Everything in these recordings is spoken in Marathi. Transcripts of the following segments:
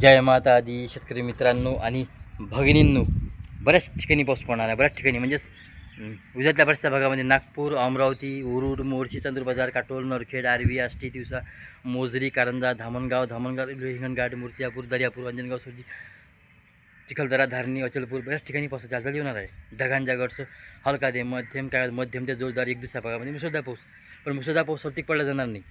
जय माता आदी शेतकरी मित्रांनो आणि भगिनींनो. बऱ्याच ठिकाणी पाऊस पडणार आहे बऱ्याच ठिकाणी. म्हणजेच अं, गुजरातल्या बऱ्याचशा भागामध्ये नागपूर अमरावती उरुड मोर्शी चंद्रबाजार काटोल नरखेड आरवी आष्टी दिवसा मोजरी कारंजा धामणगाव धामणगाव हिंगणघाट मूर्तियापूर दर्यापूर अंजनगाव सुरजी चिखलदरा धारणी अचलपूर बऱ्याच ठिकाणी पाऊस हालचाल येणार आहे. ढगांच्या गडसं हलका दे मध्यम काय मध्यम ते जोरदार एक दिवसा भागामध्ये मुसळधार पाऊस. पण मुसळधार पाऊस सर्वाधिक पडला जाणार नाही.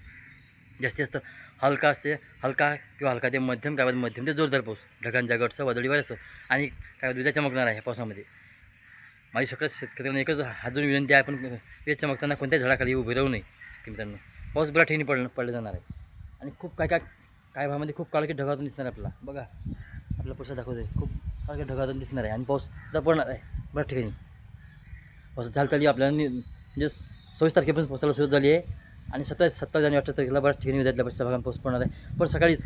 जास्तीत जास्त हलका असते हलका किंवा हलका ते मध्यम काय मध्यम ते जोरदार पाऊस. ढगांच्या गडसं वादळीवर असं. आणि काय विजा चमकणार आहे पावसामध्ये. माझी सगळ्या शेतकऱ्यांना एकच हातून विनंती आहे पण वेज चमकताना कोणत्याही झाडाखाली उभे राहू नये मित्रांनो. पाऊस बऱ्या ठिकाणी पडलं पडलं जाणार आहे. आणि खूप काय काय काय भागामध्ये खूप काळकी ढगातून दिसणार आहे आपला बघा आपला पुढचा दाखवतो आहे खूप काळकी ढगातून दिसणार आहे आणि पाऊस तर पडणार आहे बऱ्याच ठिकाणी पाऊस झालं तरी आपल्याला म्हणजे सव्वीस तारखेपासून पावसाला सुरुवात झाली आहे. आणि सत्तावीस सत्तावीस आणि अठरा तारखेला बऱ्याच ठिकाणी विद्यार्थ्या बऱ्याचशा भागात पाऊस पडणार आहे. पण सकाळीच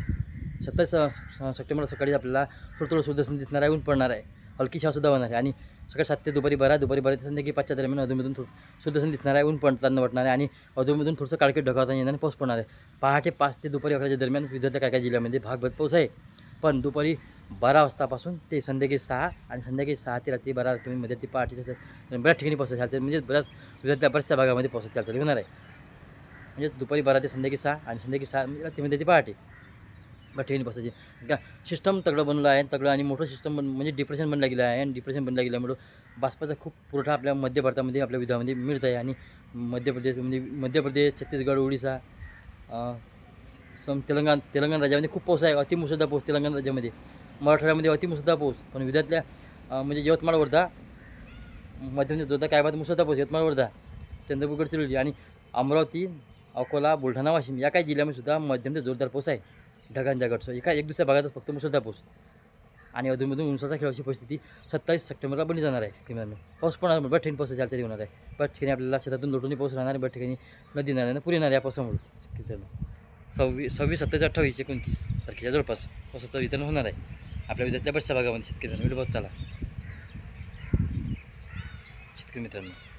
सत्तावीस स- सप्टेंबर सकाळी आपल्याला थोडं थोडं सुद्धा दिसणार आहे ऊन पडणार आहे. हलकी सुद्धा होणार आहे. आणि सकाळी सात ते दुपारी बारा दुपारी बारा ते संध्याकाळी पाचच्या दरम्यान अधूनमधून थोडं सूर्यदर्शन दिसणार आहे ऊन पडताना वाटणार आहे. आणि अधूनमधून थोडंसं काळकीट ढगावताना येणार आणि पाऊस पडणार आहे. पहाटे पाच ते दुपारी अकराच्या दरम्यान विदर्भाच्या काय काय जिल्ह्यामध्ये भागभर पाऊस आहे. पण दुपारी बारा वाजतापासून ते संध्याकाळी सहा आणि संध्याकाळी सहा ते रात्री बारा मध्ये ते पहाटेच्या बऱ्याच ठिकाणी पावसाची चालते म्हणजे बऱ्याच विदर्भाच्या बऱ्याचशा भागामध्ये पाऊस हालचाल होणार आहे. म्हणजे दुपारी बारा ते संध्याकाळी सहा आणि संध्याकाळी सहा म्हणजे रात्रीमध्ये ते पहाटे. ट्रेन बसायची. का सिस्टम तगडं बनलं आहे तगडं आणि मोठं सिस्टम बन म्हणजे डिप्रेशन बनलं गेलं आहे आणि डिप्रेशन बनलं गेल्यामुळं बाष्पाचा खूप पुरवठा आपल्या मध्य भारतामध्ये आपल्या विधामध्ये मिळत आहे आणि मध्य प्रदेश म्हणजे मध्य प्रदेश छत्तीसगड ओडिसा सम तेलंगण तेलंगण राज्यामध्ये खूप पाऊस आहे अतिमुसळधार पाऊस तेलंगण राज्यामध्ये. मराठवाड्यामध्ये अतिमुसळधार पाऊस पण विदर्भातल्या म्हणजे यवतमाळ वर्धा मध्यम जोधा काय बात मुसळधार पाऊस यवतमाळ वर्धा चंद्रपूर गडचिरोली आणि अमरावती अकोला बुलढाणा वाशिम या काही जिल्ह्यामध्ये सुद्धा मध्यम ते जोरदार पाऊस आहे. ढगांच्या गडसं एका एक दुसऱ्या भागातच फक्त मुसळधार पाऊस. आणि अधूनमधून उंचाचा खेळाची परिस्थिती सत्तावीस सप्टेंबरला बनली जाणार आहे. सिक्कीममध्ये पाऊस पण बऱ्याच ठिकाणी पावसाची हालचाली होणार आहे. बऱ्याच ठिकाणी आपल्याला शेतातून लोटून पाऊस राहणार आहे बऱ्याच ठिकाणी नदी नाल्यानं पुरी येणार या पावसामुळे. सिक्कीमधनं सव्वीस सव्वीस सत्तावीस अठ्ठावीस एकोणतीस तारखेच्या जवळपास पावसाचं वितरण होणार आहे. आपल्या विद्यार्थ्या बऱ्याचशा भागामध्ये शेतकऱ्यांना व्हिडिओ बघत चाला. शेतकरी मित्रांनो.